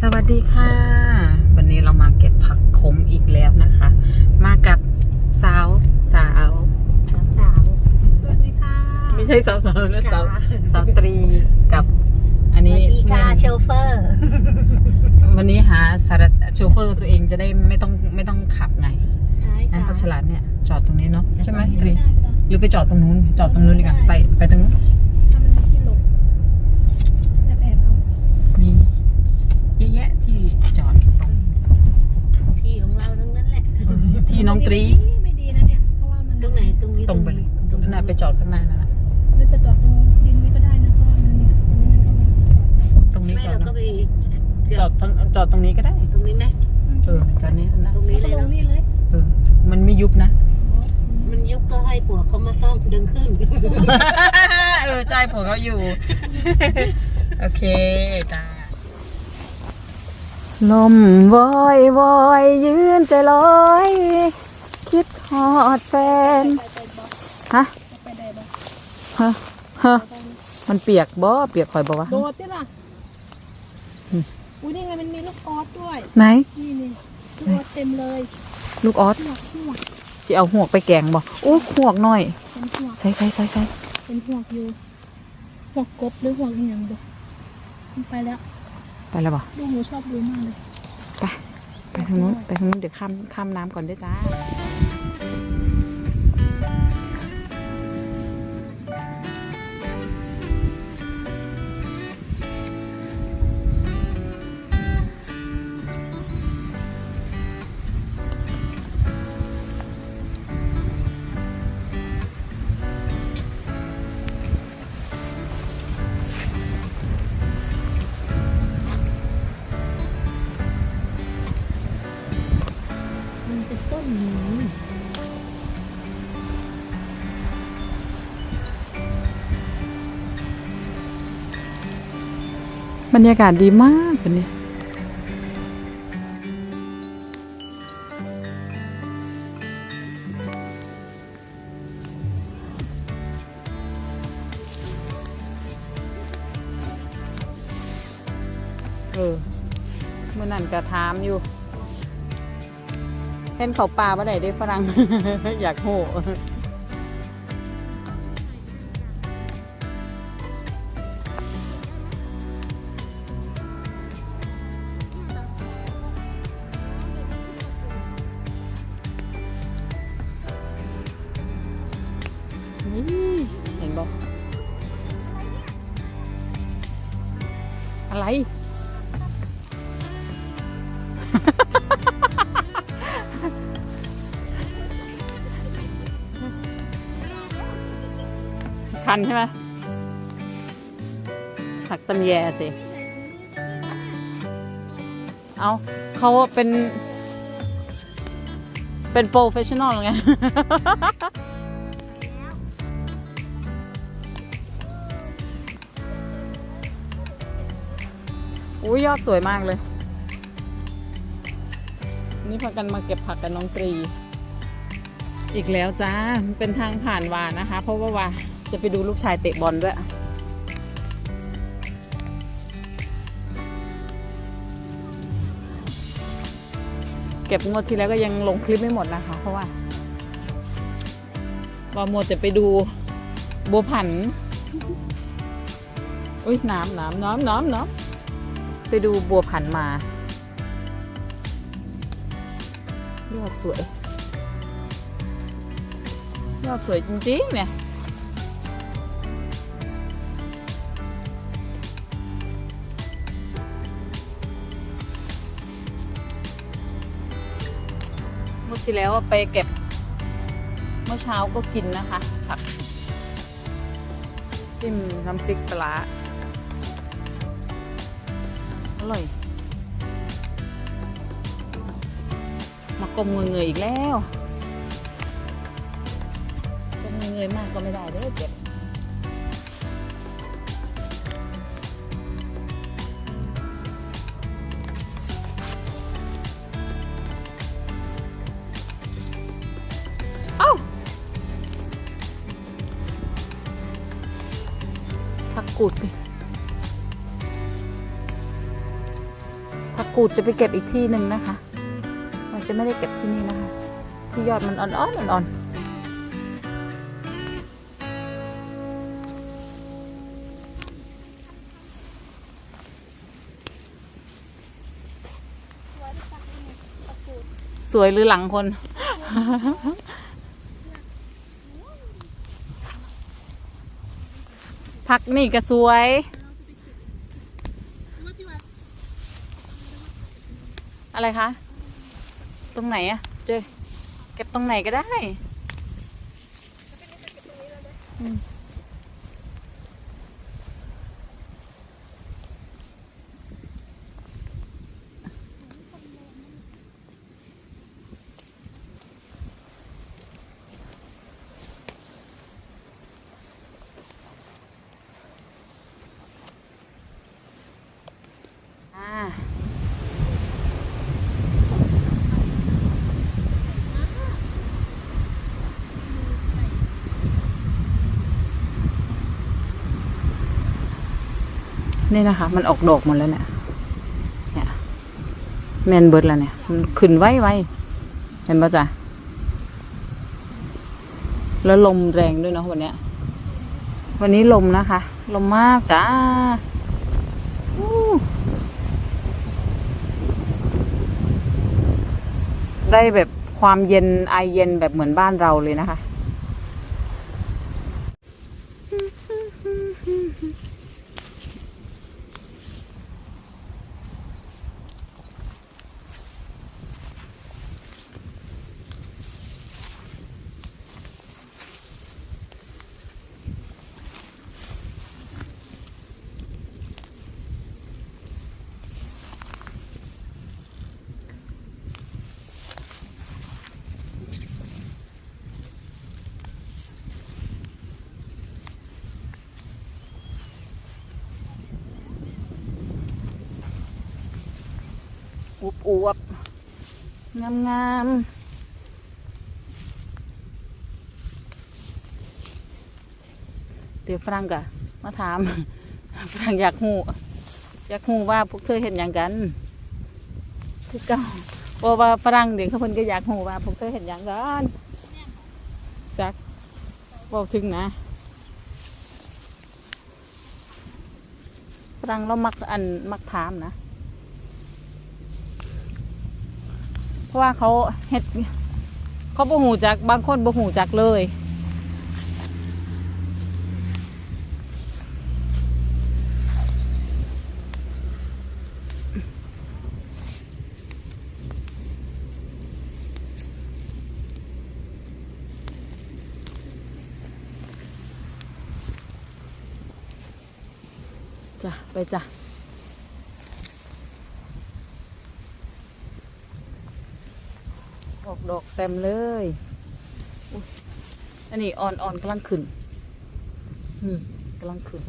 สวัสดีค่ะ วันนี้เรามาเก็บผักขมอีกแล้วนะคะ มากับสาวสาวสาวสวัสดีค่ะ ไม่ใช่สาวสาวนะสาวค่ะสาวตรีกับ อันสนี้วัสดีค่ะโชเฟอร์ วันนี้หาสารโชเฟอร์ตัวเองจะได้ไม่ต้องไม่ต้องขับไงใช่นะค่ะเขาฉลาดเนี่ยจอดตรงนี้เนาะใช่ไหมตรีได้จ้ะหรือไปจอดตรงนู้นจอดตรงนู้นดีกว่าไปไปตรงนู้นถ้ามันมีที่หลบแอบแอบเอา มีเยอะแยะที่จอดตรง ที่ของเราทั้งนั้นแหละ ที่น้องตรีนี่ไม่ดีนะเนี่ยเพราะว่ามันตรงไหนตรงนี้ตรงไปเลยตรงนั่นนะไปจอดข้างหน้านั่นนะหรือจะจอดตรงดินนี่ก็ได้นะเพราะว่ามันเนี่ยตรงนี้มันก็มีจอดตรงนี้จอดไม่เราก็เนอะไปจอดตรงจอดตรงนี้ก็ได้ ตรงนี้ไหมเออจอดนี้นะตรงนี้ก็เลยลเนาะงนี่เลยเออ มันไม่ยุบนะ มันยุบก็ให้ผัวเขามาซ่อมดึงขึ้น เออใช่ผมเขาอยู่ โอเคจ้า ลมวอยวอยยืนใจลอย คิดฮอดแฟนไปไปบอกฮะไปได้บอกฮะฮะมันเปียกบ่เปียกคอยบอกว่าโดดดิล่ะอืมอุ้ยนี่ไงมันมีลูกออสด้วย ไหน นี่นี่ลูกออสเต็มเลยลูกออสหวกหวกสิเอาหวกไปแกงบ่โอ้หวกหน่อยเป็นหวกใส่ใส่ใส่ใส่เป็นหวกอยู่หวกกบหรือหวกอีหยังดูมันไปแล้ว ไปแล้วบ่ลูกหนูชอบดูมากเลย ไป ไปทางนู้น ไปทางนู้น เดี๋ยวข้ามข้ามน้ำก่อนด้วยจ้า บรรยากาศดีมากวันนี้เออเมื่อนั้นก็ถามอยู่ เห็นเขาปลาบ่ได้ได้ฝรั่ง อยากโห ใช่ไหมหักตำแยสิ เอาเขาเป็น เป็นโปรเฟชชั่นอลไง อุ้ยยอดสวยมากเลย นี่พากันมาเก็บผักกับน้องตรี อีกแล้วจ้า เป็นทางผ่านวานะคะ เพราะว่าวา จะไปดูลูกชายเตะบอลด้วยเก็บงวดที่แล้วก็ยังลงคลิปไม่หมดนะคะ เพราะว่าว่าหมดจะไปดูบัวผัน อุ้ยน้ำน้ำน้ำน้ำน้ำไปดูบัวผันมายอดสวย ยอดสวยจริงๆเนี่ย ที่แล้วไปเก็บ เมื่อเช้าก็กินนะคะ ผัก จิ้มน้ำพริกปลาอร่อย มากลมเงยๆอีกแล้วกลมเงยๆมากก็ไม่ได้เด้อเจ็บ กูดจะไปเก็บอีกที่หนึ่งนะคะมันจะไม่ได้เก็บที่นี่นะคะ ที่ยอดมันอ่อนๆอ่อนๆสวยหรือหลังคน พักนี่ก็สวย อะไรคะ ตรงไหนอะเจอเก็บตรงไหนก็ได้อืม นี่นะคะ มันออกดอกหมดแล้วเนี่ยเนี่ยแมนเบิร์ดแล้วเนี่ย มันขึ้นไว้ไว้เห็นปะจ๊ะแล้วลมแรงด้วยเนาะวันเนี้ย วันนี้ลมนะคะ ลมมากจ้าได้แบบความเย็นไอเย็นแบบเหมือนบ้านเราเลยนะคะ อวบอวบงามงามเดี๋ยวฝรั่งกะมาถามฝรั่งอยากหูอยากหูว่าพวกเธอเห็นอย่างกันคือเก่าเพราะว่าฝรั่งเดี๋ยวเขาเพิ่นก็อยากหูว่าพวกเธอเห็นอย่างกันสักบอกถึงนะฝรั่งเรามักอันมักถามนะ เพราะว่าเขาเฮ็ดเขาบ่หูจักบางคนบ่หูจักเลย จ้ะ ไปจ้ะ ออกดอกเต็มเลยอันนี้อ่อนอ่อนกำลังขึ้นอืมกำลังขึ้น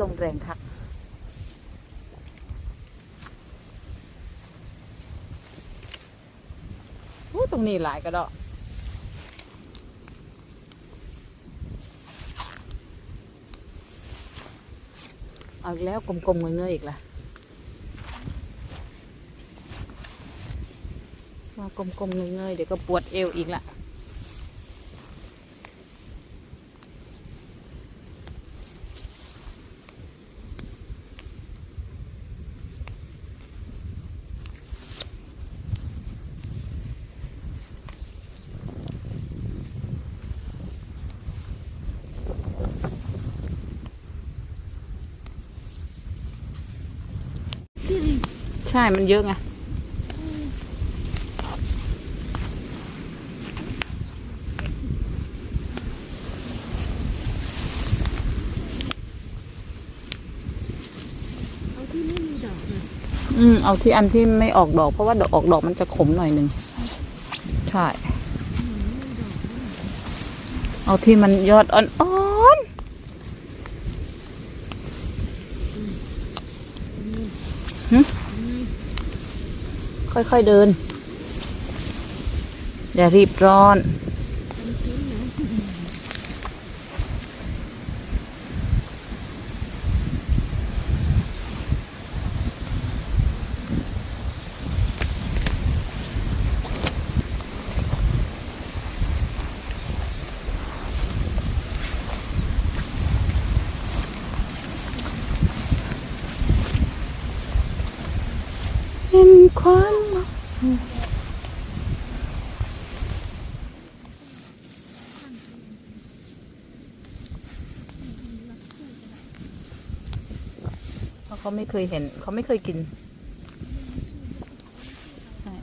ลมแรงคักตรงนี้หลายกระดอก เอาแล้วกลมๆเงยๆอีกละมากลมๆเงยๆเดี๋ยวก็ปวดเอวอีกละใช่มันเยอะไงเอาที่ไม่มีดอกเลยอืม เอาที่อันที่ไม่ออกดอก เพราะว่าดอกออกดอกมันจะขมหน่อยหนึ่งใช่ เอาที่มันยอดอ่อนๆหึ ค่อยๆเดิน อย่ารีบร้อน ความ ไม่เคยเห็น เขาไม่เคยกินใช่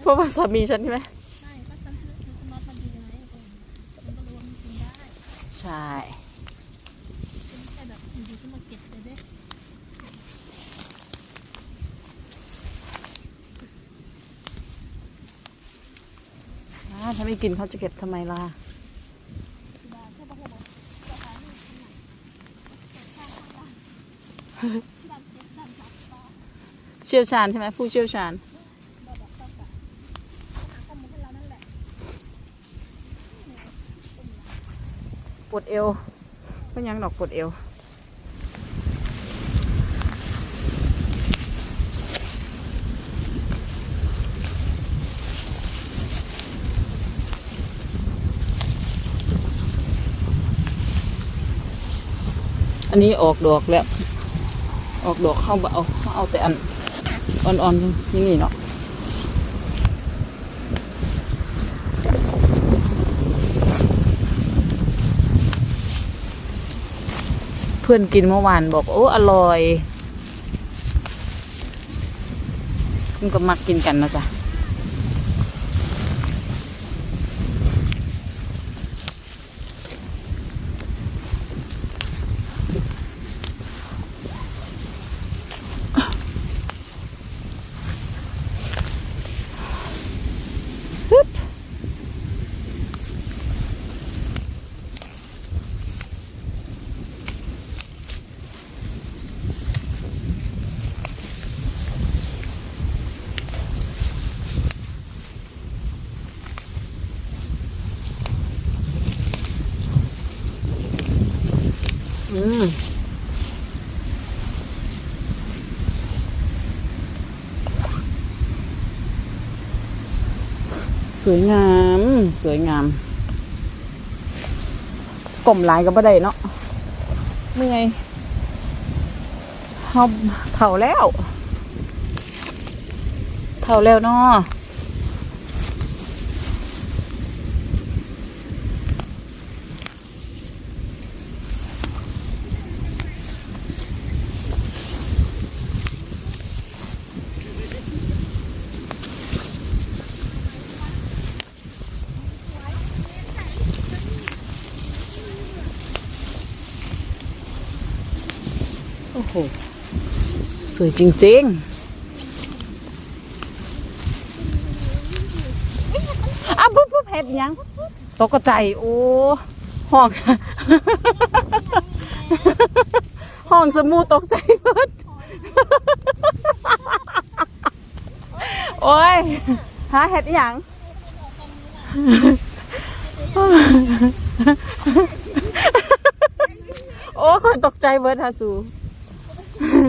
เพราะว่าสามีฉันใช่ไหมใช่ก็ฉันซื้อซื้อคุณน็อตมาดูไงมันก็รู้ว่ามันกินได้ใช่ไม่ใช่แบบอยู่ๆฉันมาเก็บเลยเด้อ่าถ้าไม่กินเขาจะเก็บทำไมล่ะ บาแค่ประหกสถานีขนาดข้างข้างบ้านดันเก็บดันซับต่อ เชี่ยวชาญใช่ไหมผู้เชี่ยวชาญปวดเอวก็ยังดอกปวดเอวอันนี้ออกดอกแล้ว ออกดอกเข้าเอาเขาเอาแต่อัน อ่อนๆอย่างนี้เนาะเพื่อนกินเมื่อวานบอก โอ้ อร่อย มันก็มักกินกันนะจ๊ะ สวยงาม สวยงามกลมหลายก็บ่ได้เนาะเมื่อยเฮาเท่าแล้วเท่าแล้วเนาะ โอ้โห สวยจริงๆอ้าวปุ๊บปุ๊บเห็ดยังตกใจโอ้ห้อง ห้องสมูตกใจเพิ่นโอ้ยหาเห็ดยังโอ้คนตกใจเบิร์ดฮาสู ส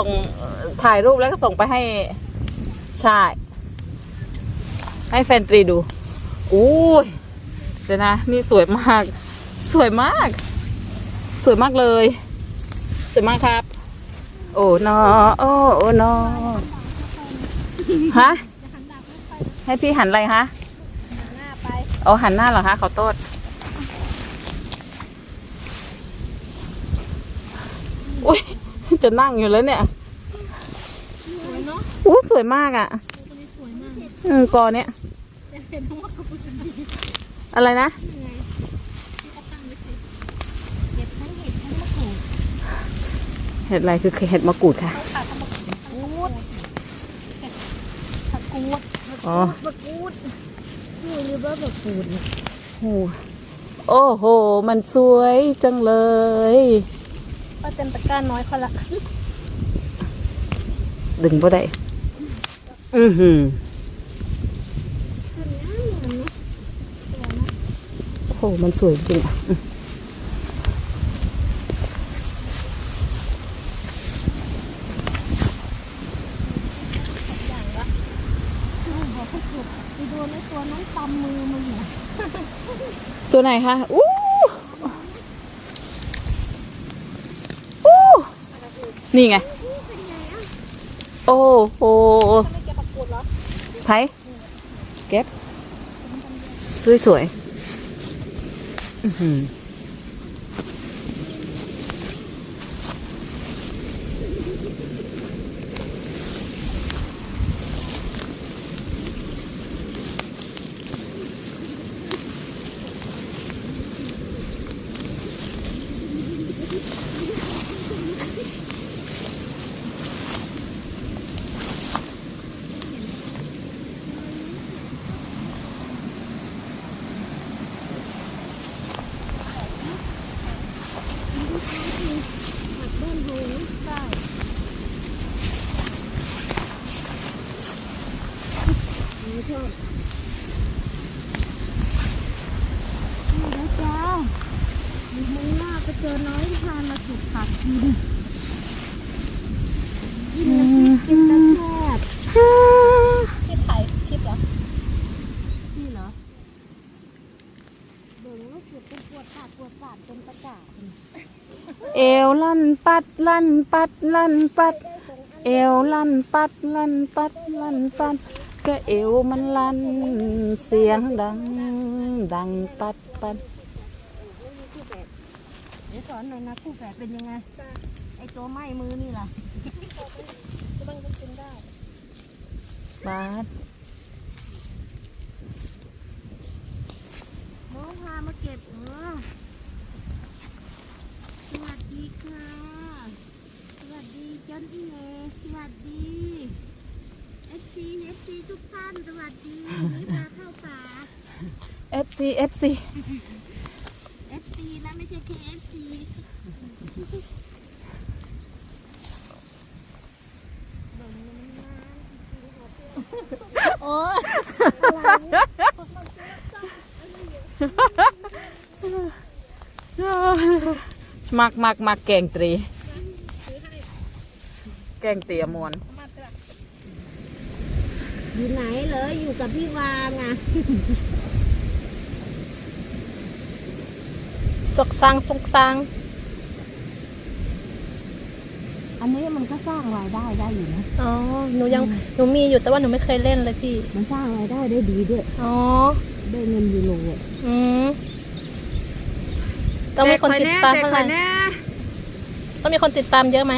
่งถ่ายรูปแล้วก็ส่งไปให้ใช่ให้แฟนตรีดูอู้ยเดี๋ยวนะ นี่สวยมาก สวยมาก สวยมากเลย สวยมากครับ โอ้นอโอ้โอ้นอ ฮะ ให้พี่หันอะไรคะหน้าไปเอาหันหน้าเหรอคะขอโทษอุ้ยจะนั่งอยู่แล้วเนี่ยสวยเนาะอู้สวยมากอะตัวนี้สวยมากอืมกอเนี้ยแต่เห็นทั้งว่ากระปุกมันดีอะไรนะยังไงที่เขาตั้งไว้สิเห็ดทั้งเห็ดทั้งมะกรูดเห็ดอะไรคือเห็ดมะกรูดค่ะ เขาขาดทั้งมะกรูดเห็ดผั กกูดอ๋อ มะกรูดนี่หรือว่ามะกรูดโอ้โอ้โห มันสวยจังเลย ก็เต็มตะกร้าน้อยเขาละดึงบ่ได้ อือหือโอ้โห มันสวยจริงอะอืมำมือมึงเนี่ย ตัวไหนคะ อู้อู้นี่ไง โอ้โหไผเก็บ สวยๆ ไปเจอน้อยที่พามาถูกผักกินกินแล้วกินแล้วแซ่บคลิปถ่ายคลิปเหรอนี่เหรอเบิ่งรู้สึกเป็นปวดปากปวดปากเป็นประกาศเอวลั่นปัดลั่นปัดลั่นปัด เอวลั่นปัดลั่นปัดลั่นปัดก็เอวมันลั่นเสียงดัง ดังปัดปัด ไม่มีคู่แฝดเดี๋ยวส อนหน่อยนะคู่แฝดเป็นยังไงไอตัวไหม้มือนี่ล่ะมันก็กินได้บาดน้องพามาเก็บเออสวัสดีค่ะ สวัสดีเจ้าพี่เมย์สวัสดีเอฟซีเอฟซีทุกท่านสวัสดีนี่มาเข้าป่าเอฟซีเอฟซี เอฟซีนะไม่ใช่แค่เอฟซีเบิ่งมันนานจริงๆค่ะเพื่อน โอ้ มักมักมักแกงตรี แกงเตียมวนมาเถอะอยู่ไหนเหรออยู่กับพี่วางอะสกซังสกซังอันนี้มันก็สร้างรายได้ได้อยู่นะ อ๋อ หนูยัง หนูมีอยู่แต่ว่าหนูไม่เคยเล่นเลยพี่ มันสร้างรายได้ได้ดีด้วย อ๋อ ได้เงินยูโรอะอืม ต้องมีคนติดตามเท่าไหร่ต้องมีคนติดตามเยอะไหม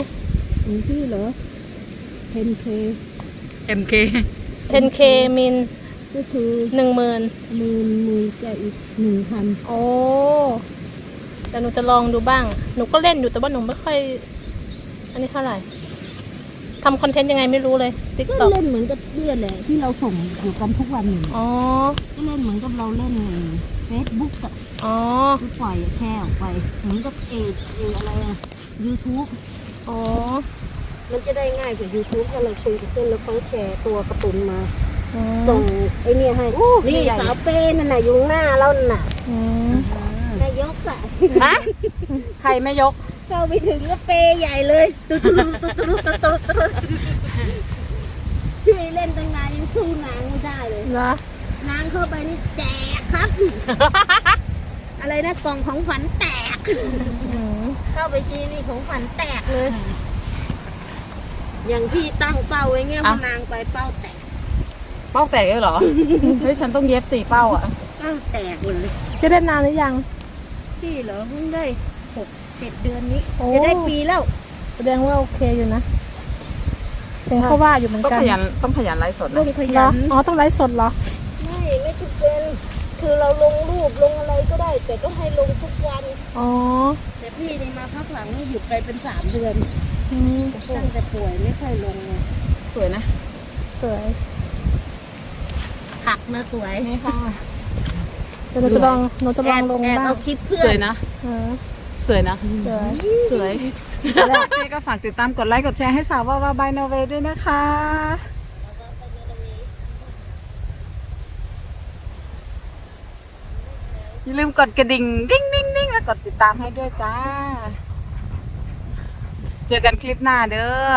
ของพี่เหรอ 10k เอ็มเค 10k มินก็คือหนึ่งหมื่นหมื่นหมื่นกับอีกหนึ่งพันโอ้แต่หนูจะลองดูบ้าง หนูก็เล่นอยู่แต่ว่าหนูไม่ค่อย อันนี้เท่าไหร่ทำคอนเทนต์ยังไงไม่รู้เลยติ๊กก็ต็อกเล่นเหมือนกับเพื่อนแหละที่เราส่งอยู่กันทุกวันนี่อ๋อ ก็เล่นเหมือนกับเราเล่นใน เฟซบุ๊กอะอ๋อที่ปล่อยแค่ออกไปเหมือนกับเอเออะไรอะยูทูบอ๋อ มันจะได้ง่ายกว่า YouTube ถ้าเราคุยกับเพื่อนแล้วเขาแชร์ตัวการ์ตูนมาอืส่มงไอ้เนี่ยให้นี่สาวเป้นั่นน่ะอยู่ข้างหน้าเราน่ะอืมนายกอะฮะใครไม่ยก เข้าไปถึงก็เปใหญ่เลยตุ๊ดตุ๊ดตุ๊ดตุ๊ดตุ๊ดตุ๊ดตุ๊ดช่วยเล่นตั้งนานยังสู้นางไม่ได้เลยเหรอ นางเข้าไปนี่แจกครับ อะไรนะกล่องของขวัญแตกอืมเข้าไปทีนี่ของขวัญแตกเลย อย่างพี่ตั้งเป้าไว้เงี้ยพอะ อนางไปเป้าแตกเป้าแตกเลยเหรอ เฮ้ยฉันต้องเย็บสี่เป้าอะเป้าแตกเลย จะเล่นนานหรือยัง พี่เหรอเพิ่งได้หกเจ็ดเดือนนี้โอ้ จะได้ปีแล้ว แสดงว่าโอเคอยู่นะเห็นเขาว่าอยู่เหมือนต้องกันขยันต้องขยันไลฟ์สดลนะงขเหรยัอนอ๋อต้องไลฟ์สดเหรอ ไม่ไม่ทุกเป็นคือเราลงรูปลงอะไรก็ได้ แต่ก็ให้ลงทุกวัน อ๋อแต่พี่นี่มาพักหลังนี่หยุดไปเป็นสามเดือนอืมตั้งแต่ป่วยไม่ค่อยลงเลยสวยนะ สวยผักมาสวยนี่ค่ะเดี๋ยวหนูจะลองหนูจะลองลงแอบบ้างเอาคลิปเพื่อสวนยนะ เออสวยนะ สวย สวย นี่ก็ฝากติดตามกดไลค์กดแชร์ให้สาวว่าว่าบายนเวด้วยนะคะ อย่าลืมกดกระดิ่งดิ้งดิ้งดิ้งแล้วกดติดตามให้ด้วยจ้า เจอกันคลิปหน้าเด้อ